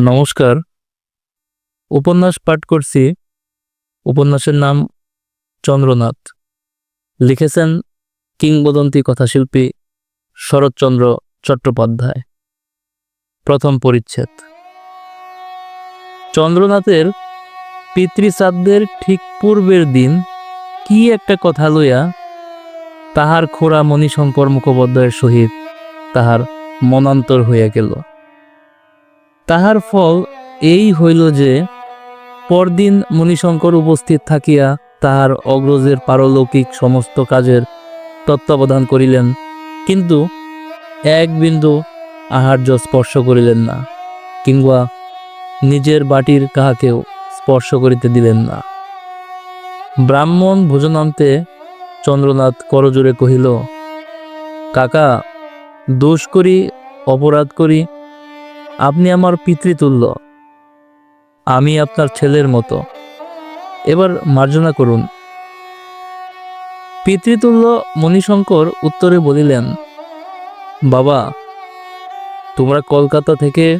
নমস্কার। উপন্যাস পাঠ করছি। উপন্যাসের নাম চন্দ্রনাথ। লিখেছেন কিংবদন্তি কথাশিল্পী শরৎচন্দ্র চট্টোপাধ্যায়। প্রথম পরিচ্ছেদ। চন্দ্রনাথের পিতৃশ্রাদ্ধের ঠিক পূর্বের দিন কি একটা কথা লইয়া তাহার খোড়া মণিশঙ্কর মুখোপাধ্যায়ের সহিত তাহার মনান্তর হইয়া গেল। তাহার ফল এই হইল যে, পরদিন মণিশঙ্কর উপস্থিত থাকিয়া তাহার অগ্রজের পারলৌকিক সমস্ত কাজের তত্ত্বাবধান করিলেন, কিন্তু এক বিন্দু আহার্য স্পর্শ করিলেন না, কিংবা নিজের বাটির কাহাকেও স্পর্শ করিতে দিলেন না। ব্রাহ্মণ ভোজনান্তে চন্দ্রনাথ করজোরে কহিল, কাকা, দোষ করি, অপরাধ করি আপনি আমার পিতৃতুল্য। আমি আপনার ছেলের মতো। এবার মার্জনা করুন। পিতৃতুল্য মণিশঙ্কর উত্তরে বলিলেন, বাবা, তোমরা কলকাতা থেকে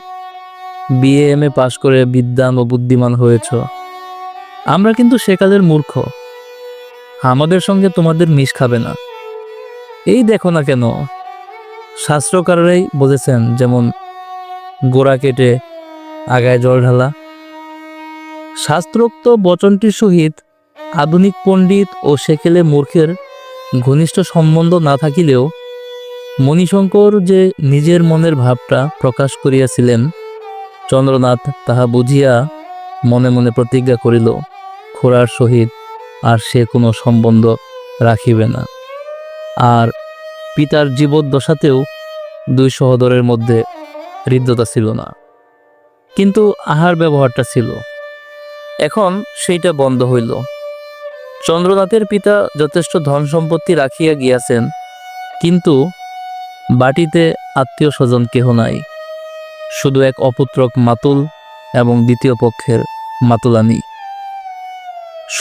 বিএ এম এ পাশ করে বিদ্যান ও বুদ্ধিমান হয়েছ। আমরা কিন্তু সেকালের মূর্খ। আমাদের সঙ্গে তোমাদের মিশ খাবে না। এই দেখো না কেন। শাস্ত্রকাররাই বলেছেন যেমন গোড়া কেটে আগায় জল ঢালা। শাস্ত্রোক্ত বচনটির সহিত আধুনিক পণ্ডিত ও সেকেলে মূর্খের ঘনিষ্ঠ সম্বন্ধ না থাকিলেও মণিশঙ্কর যে নিজের মনের ভাবটা প্রকাশ করিয়াছিলেন, চন্দ্রনাথ তাহা বুঝিয়া মনে মনে প্রতিজ্ঞা করিল, খোড়ার সহিত আর সে কোনো সম্বন্ধ রাখিবে না। আর পিতার জীবদ্দশাতেও দুই সহোদরের মধ্যে হৃদ্যতা ছিল না। কিন্তু আহার ব্যবহারটা ছিল। এখন সেইটা বন্ধ হইল। চন্দ্রনাথের পিতা যথেষ্ট ধন সম্পত্তি রাখিয়া গিয়াছেন, কিন্তু বাটিতে আত্মীয় স্বজন কেহ নাই। শুধু এক অপুত্রক মাতুল এবং দ্বিতীয় পক্ষের মাতুলানি।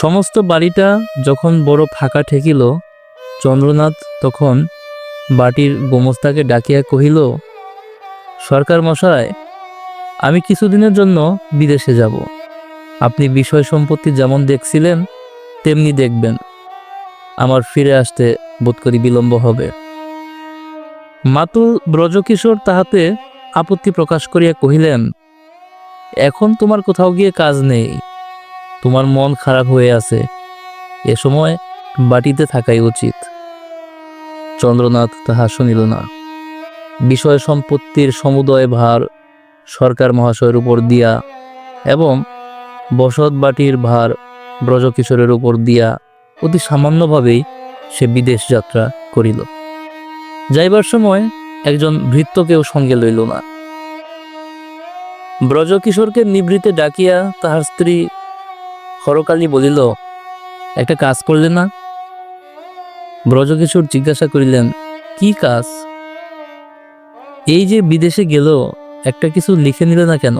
সমস্ত বাড়িটা যখন বড় ফাঁকা ঠেকিল, চন্দ্রনাথ তখন বাটির গোমস্তাকে ডাকিয়া কহিল সরকার মশাই, আমি কিছুদিনের জন্য বিদেশে যাব। আপনি বিষয় সম্পত্তি যেমন দেখছিলেন, তেমনি দেখবেন। আমার ফিরে আসতে বোধ করি বিলম্ব হবে। মাতুল ব্রজকিশোর তাহাতে আপত্তি প্রকাশ করিয়া কহিলেন, এখন তোমার কোথাও গিয়ে কাজ নেই। তোমার মন খারাপ হয়ে আছে। এ সময় বাটিতে থাকাই উচিত। চন্দ্রনাথ তাহা শুনিল না। বিষয় সম্পত্তির সমুদয় ভার সরকার মহাশয়ের উপর দিয়া এবং বসত বাটির ভার ব্রজকিশোরের উপর দিয়া অতি সামান্যভাবেই সে বিদেশ যাত্রা করিল। যাইবার সময় একজন ভৃত্যকেও সঙ্গে লইল না। ব্রজকিশোরকে নিবৃতে ডাকিয়া তাহার স্ত্রী হরকালী বলিল, একটা কাজ করলে না? ব্রজকিশোর জিজ্ঞাসা করিলেন, কি কাজ? এই যে বিদেশে গেল, একটা কিছু লিখে নিলে না কেন?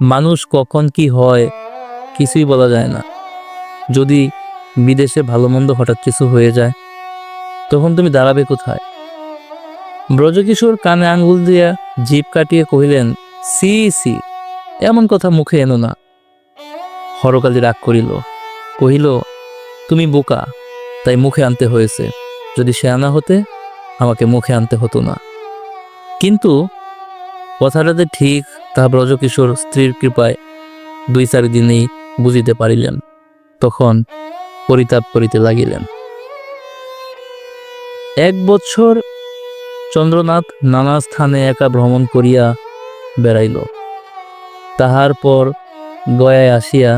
মানুষ কখন কি হয়, কিছুই বলা যায় না। যদি বিদেশে ভালো মন্দ হঠাৎ কিছু হয়ে যায়, তখন তুমি দাঁড়াবে কোথায়? ব্রজকিশোর কানে আঙ্গুল দিয়া জিভ কাটিয়ে কহিলেন, সি সি, এমন কথা মুখে এনো না। হরকালি রাগ করিল, কহিল, তুমি বোকা, তাই মুখে আনতে হয়েছে। যদি সে আনা হতে, আমাকে মুখে আনতে হতো না। কিন্তু কথাটা যে ঠিক, তাহা ব্রজকিশোর স্ত্রীর কৃপায় দুই চার দিনেই বুঝিতে পারিলেন, তখন পরিতাপ করিতে লাগিলেন। এক বৎসর চন্দ্রনাথ নানা স্থানে একা ভ্রমণ করিয়া বেড়াইল। তাহার পর গয়ায় আসিয়া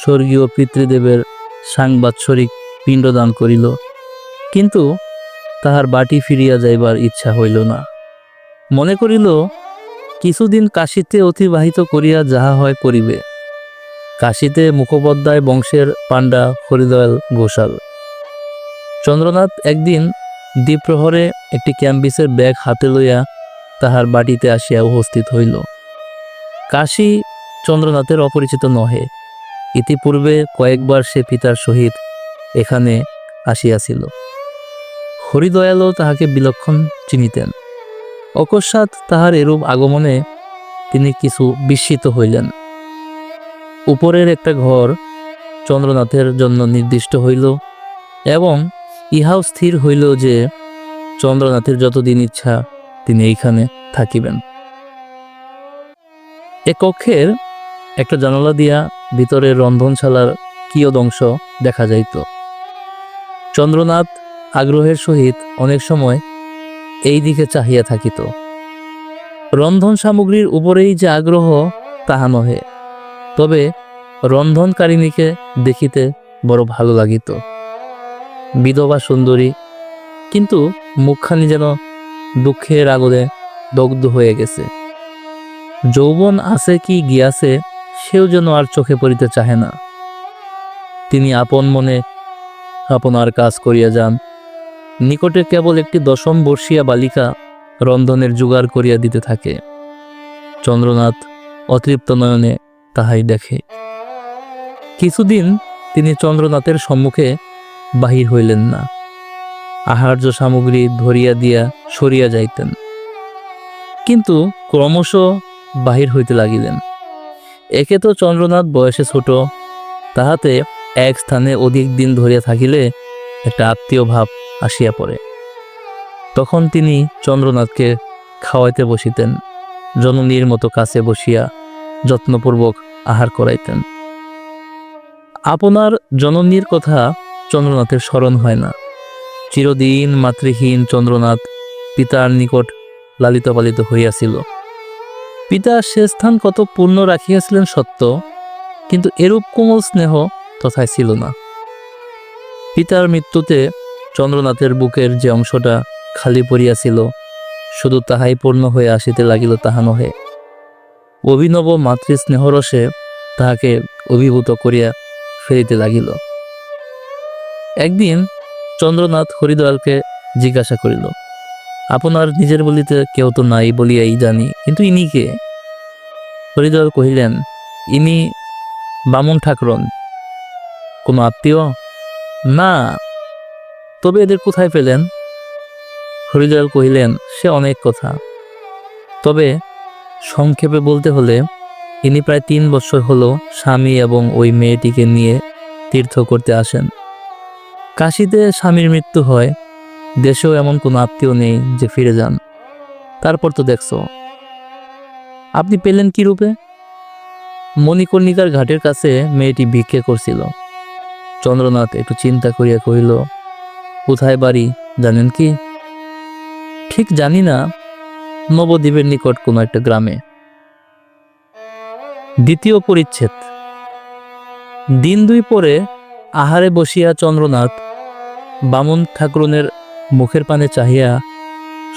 স্বর্গীয় পিতৃদেবের সাংবাৎসরিক পিণ্ডদান করিল, কিন্তু তাহার বাটি ফিরিয়া যাইবার ইচ্ছা হইল না। মনে করিল, কিছুদিন কাশীতে অতিবাহিত করিয়া যাহা হয় করিবে। কাশীতে মুখোপাধ্যায় বংশের পাণ্ডা হরিদয়াল ঘোষাল। চন্দ্রনাথ একদিন দ্বীপ্রহরে একটি ক্যাম্বিসের ব্যাগ হাতে লইয়া তাহার বাটিতে আসিয়া উপস্থিত হইল। কাশী চন্দ্রনাথের অপরিচিত নহে। ইতিপূর্বে কয়েকবার সে পিতার সহিত এখানে আসিয়াছিল। হরিদয়ালও তাহাকে বিলক্ষণ চিনিতেন। অকস্মাৎ তাহার এরূপ আগমনে তিনি কিছু বিস্মিত হইলেন। উপরের একটা ঘর চন্দ্রনাথের জন্য নির্দিষ্ট হইল এবং ইহাও স্থির হইল যে চন্দ্রনাথের যতদিন ইচ্ছা তিনি এইখানে থাকিবেন। এ কক্ষের একটা জানালা দিয়া ভিতরের রন্ধনশালার কিয়দংশ দেখা যাইত। চন্দ্রনাথ আগ্রহের সহিত অনেক সময় এই দিকে চাহিয়া থাকিত। রন্ধন সামগ্রীর উপরেই যে আগ্রহ, তাহা নহে। তবে রন্ধনকারিণীকে দেখিতে বড় ভালো লাগিত। বিধবা সুন্দরী, কিন্তু মুখখানি যেন দুঃখের আগুনে দগ্ধ হয়ে গেছে। যৌবন আছে কি গিয়াছে, সেও যেন আর চোখে পড়িতে চাহে না। তিনি আপন মনে আপনার কাজ করিয়া যান নিকটে কেবল একটি দশম বর্ষীয়া বালিকা রন্ধনের জোগাড় করিয়া দিতে থাকে। চন্দ্রনাথ অতৃপ্ত নয়নে তাহাই দেখে। কিছুদিন তিনি চন্দ্রনাথের সম্মুখে বাহির হইলেন না। আহার্য সামগ্রী ধরিয়া দিয়া সরিয়া যাইতেন। কিন্তু ক্রমশ বাহির হইতে লাগিলেন। একে তো চন্দ্রনাথ বয়সে ছোট, তাহাতে এক স্থানে অধিক দিন ধরিয়া থাকিলে একটা আত্মীয় ভাব আসিয়া পড়ে। তখন তিনি চন্দ্রনাথকে খাওয়াইতে বসিতেন, জননীর মতো কাছে বসিয়া যত্নপূর্বক আহার করাইতেন। আপনার জননীর কথা চন্দ্রনাথের স্মরণ হয় না। চিরদিন মাতৃহীন চন্দ্রনাথ পিতার নিকট লালিত পালিত হইয়াছিল। পিতা সে স্থান কত পূর্ণ রাখিয়াছিলেন সত্য, কিন্তু এরূপ কোমল স্নেহ তথায় ছিল না। পিতার মৃত্যুতে চন্দ্রনাথের বুকের যে অংশটা খালি পড়িয়াছিল, শুধু তাহাই পূর্ণ হয়ে আসিতে লাগিল তাহা নহে। অভিনব মাতৃস্নেহরসে তাহাকে অভিভূত করিয়া ফেরিতে লাগিল। একদিন চন্দ্রনাথ হরিদয়ালকে জিজ্ঞাসা করিল, আপনার নিজের বলিতে কেউ তো নাই বলিয়াই জানি, কিন্তু ইনি কে? হরিদয়াল কহিলেন, ইনি বামন ঠাকুরন। কোনো আত্মীয়? না তবে এদের কোথায় পেলেন? হরিদয়াল কহিলেন, সে অনেক কথা। তবে সংক্ষেপে বলতে হলে, ইনি প্রায় তিন বছর হলো স্বামী এবং ওই মেয়েটিকে নিয়ে তীর্থ করতে আসেন। কাশিতে স্বামীর মৃত্যু হয়, দেশেও এমন কোনো আত্মীয় নেই যে ফিরে যান। তারপর তো দেখছ। আপনি পেলেন কি রূপে? মণিকর্ণিকার ঘাটের কাছে মেয়েটি ভিক্ষে করছিল। চন্দ্রনাথ একটু চিন্তা করিয়া কহিল কোথায় বাড়ি, জানেন কি? ঠিক জানি না, নবদ্বীপের নিকট কোনো একটা গ্রামে। দ্বিতীয় পরিচ্ছেদ। দিন দুই পরে আহারে বসিয়া চন্দ্রনাথ বামন ঠাকুরনের মুখের পানে চাহিয়া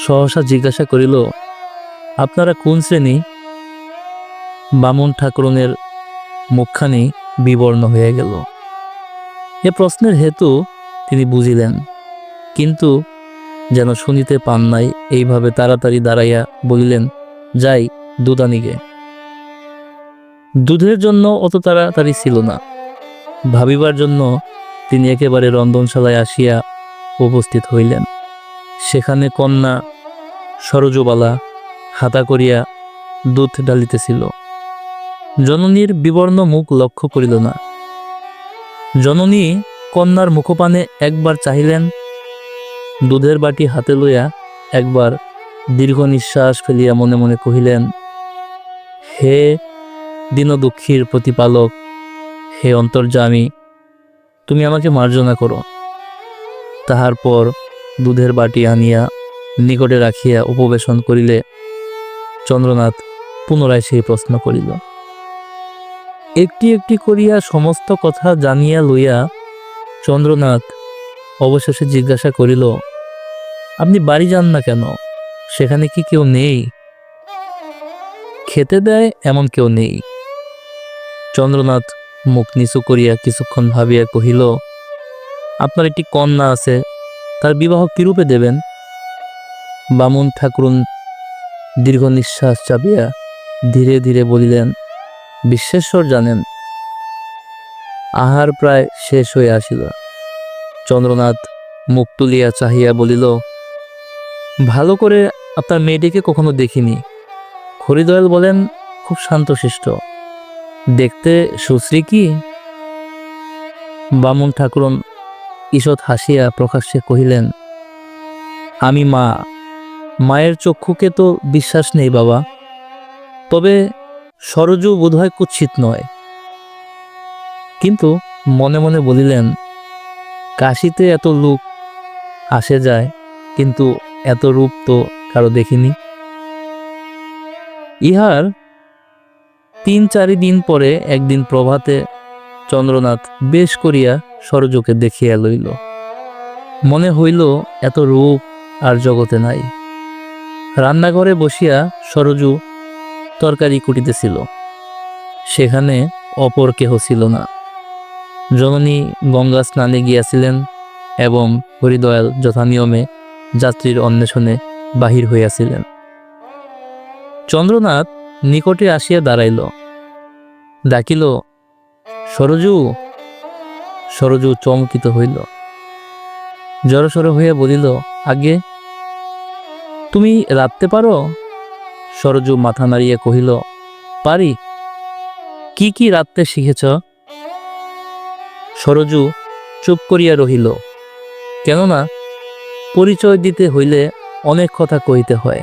সহসা জিজ্ঞাসা করিল, আপনারা কোন শ্রেণি? বামন ঠাকুরনের মুখখানি বিবর্ণ হয়ে গেল। এ প্রশ্নের হেতু তিনি বুঝিলেন কিন্তু যেন শুনিতে পান নাই, এইভাবে তাড়াতাড়ি দাঁড়াইয়া বলিলেন, যাই, দুদানিকে। দুধের জন্য অত তাড়াতাড়ি ছিল না। ভাবিবার জন্য তিনি একেবারে রন্ধনশালায় আসিয়া উপস্থিত হইলেন। সেখানে কন্যা সরোজবালা হাতা করিয়া দুধ ডালিতেছিল জননীর বিবর্ণ মুখ লক্ষ্য করিল না। জননী কন্যার মুখপানে একবার চাহিলেন দুধের বাটি হাতে লইয়া একবার দীর্ঘ নিঃশ্বাস ফেলিয়া মনে মনে কহিলেন, হে দীনদুঃখীর প্রতিপালক, হে অন্তর্যামী, তুমি আমাকে মার্জনা করো। তাহার পর দুধের বাটি আনিয়া নিকটে রাখিয়া উপবেশন করিলে চন্দ্রনাথ পুনরায় সেই প্রশ্ন করিল। একটি একটি করিয়া সমস্ত কথা জানিয়া লইয়া চন্দ্রনাথ অবশেষে জিজ্ঞাসা করিল, আপনি বাড়ি যান না কেন? সেখানে কি কেউ নেই? খেতে দেয় এমন কেউ নেই। চন্দ্রনাথ মুখ নিচু করিয়া কিছুক্ষণ ভাবিয়া কহিল, আপনার একটি কন্যা আছে, তার বিবাহ কিরূপে দেবেন? বামুন ঠাকুরুন দীর্ঘ নিঃশ্বাস চাপিয়া ধীরে ধীরে বলিলেন, বিশ্বেশ্বর জানেন। আহার প্রায় শেষ হয়ে আসিল। চন্দ্রনাথ মুখ তুলিয়া চাহিয়া বলিল, ভালো করে আপনার মেয়েটিকে কখনো দেখিনি। হরিদয়াল বলেন, খুব শান্তশিষ্ট। দেখতে সুশ্রী কি? বামুন ঠাকুরন ঈষৎ হাসিয়া প্রকাশ্যে কহিলেন, আমি মা। মায়ের চক্ষুকে তো বিশ্বাস নেই বাবা। তবে সরজু বোধহয় কুৎসিত নয়। কিন্তু মনে মনে বলিলেন কাশিতে এত লোক আসে যায়, কিন্তু এত রূপ তো কারও দেখিনি। ইহার তিন চারি দিন পরে একদিন প্রভাতে চন্দ্রনাথ বেশ করিয়া সরজুকে দেখিয়া লইল। মনে হইল এত রূপ আর জগতে নাই। রান্নাঘরে বসিয়া সরজু তরকারি কুটিতেছিল। সেখানে অপর কেহ ছিল না। জননী গঙ্গা স্নানে গিয়াছিলেন এবং হরিদয়াল যথানিয়মে যাত্রীর অন্বেষণে বাহির হইয়াছিলেন। চন্দ্রনাথ নিকটে আসিয়া দাঁড়াইল। ডাকিল, সরজু সরজু চমকিত হইল জড়সড় হইয়া বলিল আগে তুমি রাখতে পারো সরজু মাথা নাড়িয়া কহিল, পারি। কি কি রাখতে শিখেছ? সরজু চুপ করিয়া রহিল। কেননা পরিচয় দিতে হইলে অনেক কথা কহিতে হয়।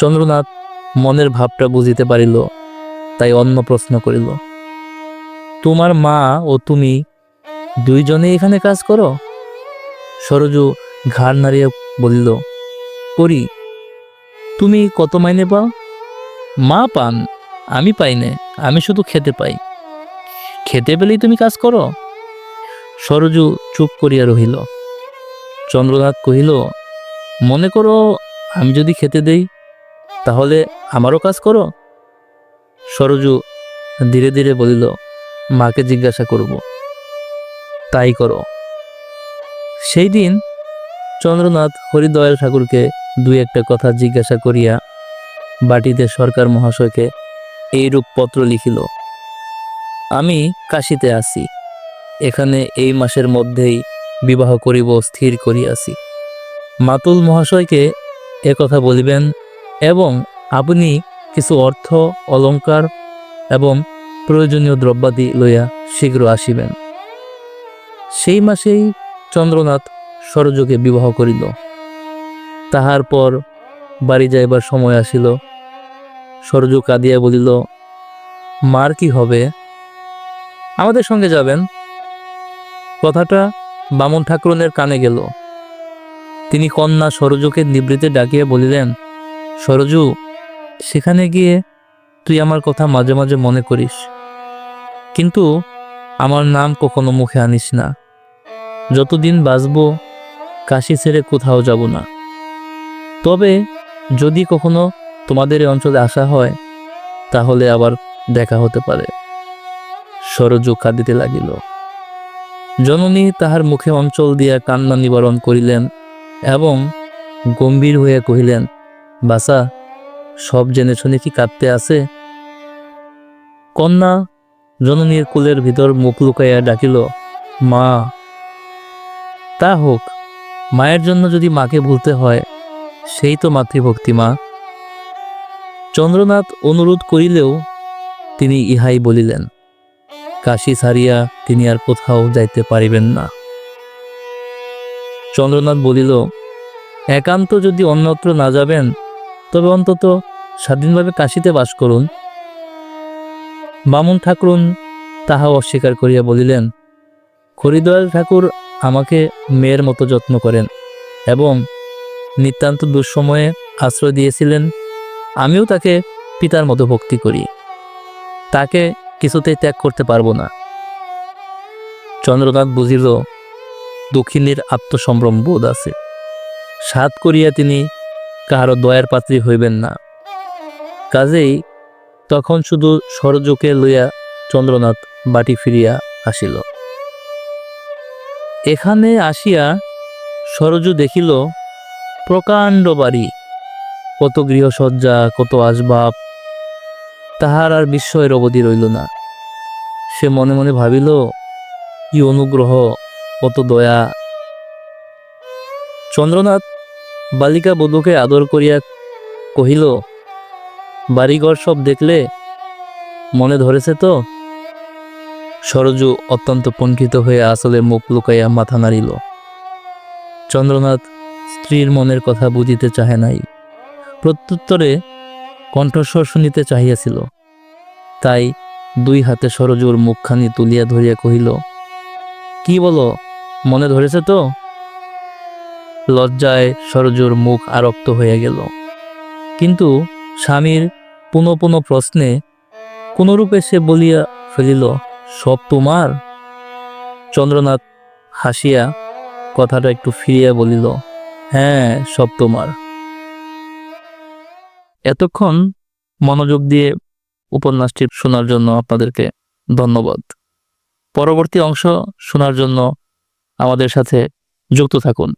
চন্দ্রনাথ মনের ভাবটা বুঝিতে পারিল, তাই অন্য প্রশ্ন করিল, তোমার মা ও তুমি দুইজনে এখানে কাজ করো? সরজু ঘাড় নাড়িয়া বলিল, করি। তুমি কত মাইনে পাও? মা পান, আমি পাই না, আমি শুধু খেতে পাই। খেতে পেলেই তুমি কাজ করো? সরজু চুপ করিয়া রহিল। চন্দ্রনাথ কহিল, মনে করো আমি যদি খেতে দেই, তাহলে আমারও কাজ করো? সরজু ধীরে ধীরে বলিল, মাকে জিজ্ঞাসা করব। তাই করো। সেই দিন চন্দ্রনাথ হরিদয়াল ঠাকুরকে দুই একটা কথা জিজ্ঞাসা করিয়া বাটিতে সরকার মহাশয়কে এইরূপ পত্র লিখিল। আমি কাশিতে আছি। এখানে এই মাসের মধ্যেই বিবাহ করিব, স্থির করিয়াছি। মাতুল মহাশয়কে কথা বলিবেন, এবং আপনি কিছু অর্থ, অলঙ্কার এবং প্রয়োজনীয় দ্রব্যাদি লইয়া শীঘ্র আসিবেন। সেই মাসেই চন্দ্রনাথ সরযোগে বিবাহ করিল। তাহার পর বাড়ি যাইবার সময় আসিল। সরজু কাঁদিয়া বলিল, মার কি হবে? আমাদের সঙ্গে যাবেন। কথাটা বামন ঠাকুরনের কানে গেল। তিনি কন্যা সরজুকে নিবৃতে ডাকিয়া বলিলেন, সরজু, সেখানে গিয়ে তুই আমার কথা মাঝে মাঝে মনে করিস। কিন্তু আমার নাম কখনো মুখে আনিস না। যতদিন বাঁচব, কাশি ছেড়ে কোথাও যাব না। তবে যদি কখনো তোমাদের অঞ্চলে আসা হয়, তাহলে আবার দেখা হতে পারে। সরজু কাঁদিতে লাগিল। জননী তাহার মুখে অঞ্চল দিয়া কান্না নিবারণ করিলেন এবং গম্ভীর হইয়া কহিলেন বাসা সব জেনে শুনে কি কাঁদতে আছে? কন্যা জননীর কুলের ভিতর মুখ লুকাইয়া ডাকিল, মা, তা হোক, মায়ের জন্য যদি মাকে ভুলতে হয়, সেই তো মাতৃভক্তি, মা। চন্দ্রনাথ অনুরোধ করিলেও তিনি ইহাই বলিলেন কাশি ছাড়িয়া তিনি আর কোথাও যাইতে পারিবেন না। চন্দ্রনাথ বলিল, একান্ত যদি অন্যত্র না যাবেন, তবে অন্তত স্বাধীনভাবে কাশিতে বাস করুন। বামুন ঠাকুরুন তাহা অস্বীকার করিয়া বলিলেন, হরিদয়াল ঠাকুর আমাকে মেয়ের মতো যত্ন করেন এবং নিতান্ত দুঃসময়ে আশ্রয় দিয়েছিলেন। আমিও তাকে পিতার মতো ভক্তি করি। তাকে কিছুতেই ত্যাগ করতে পারব না। চন্দ্রনাথ বুঝিল, দক্ষিণীর আত্মসম্ভ্রম বোধ আছে। সাত করিয়া তিনি কাহারও দয়ার পাত্রী হইবেন না। কাজেই তখন শুধু সরযোকে লইয়া চন্দ্রনাথ বাটি ফিরিয়া আসিল। এখানে আসিয়া সরজু দেখিল, প্রকাণ্ড বাড়ি। কত গৃহসজ্জা, কত আসবাব তাহার আর বিস্ময়ের অবধি রইল না। সে মনে মনে ভাবিল, কি অনুগ্রহ, কত দয়া! চন্দ্রনাথ বালিকা বধূকে আদর করিয়া কহিল, বাড়িঘর সব দেখলে মনে ধরেছে তো? সরজু অত্যন্ত পঙ্কিত হয়ে আসলে মুখ লুকাইয়া মাথা নাড়িল। চন্দ্রনাথ স্ত্রীর মনের কথা বুঝিতে চাহে নাই। প্রত্যুত্তরে কণ্ঠস্বর শুনিতে চাহিয়াছিল। তাই দুই হাতে সরজুর মুখখানি তুলিয়া ধরিয়া কহিল, কি বলো, মনে ধরেছে তো? লজ্জায় সরজুর মুখ আরক্ত হইয়া গেল। কিন্তু স্বামীর পুনঃ পুনঃ প্রশ্নে কোনরূপে সে বলিয়া ফেলিল, সব তোমার? চন্দ্রনাথ হাসিয়া কথাটা একটু ফিরিয়া বলিল হ্যাঁ সব তোমার। এতক্ষণ মনোযোগ দিয়ে উপন্যাসটি শোনার জন্য আপনাদেরকে ধন্যবাদ। পরবর্তী অংশ শোনার জন্য আমাদের সাথে যুক্ত থাকুন।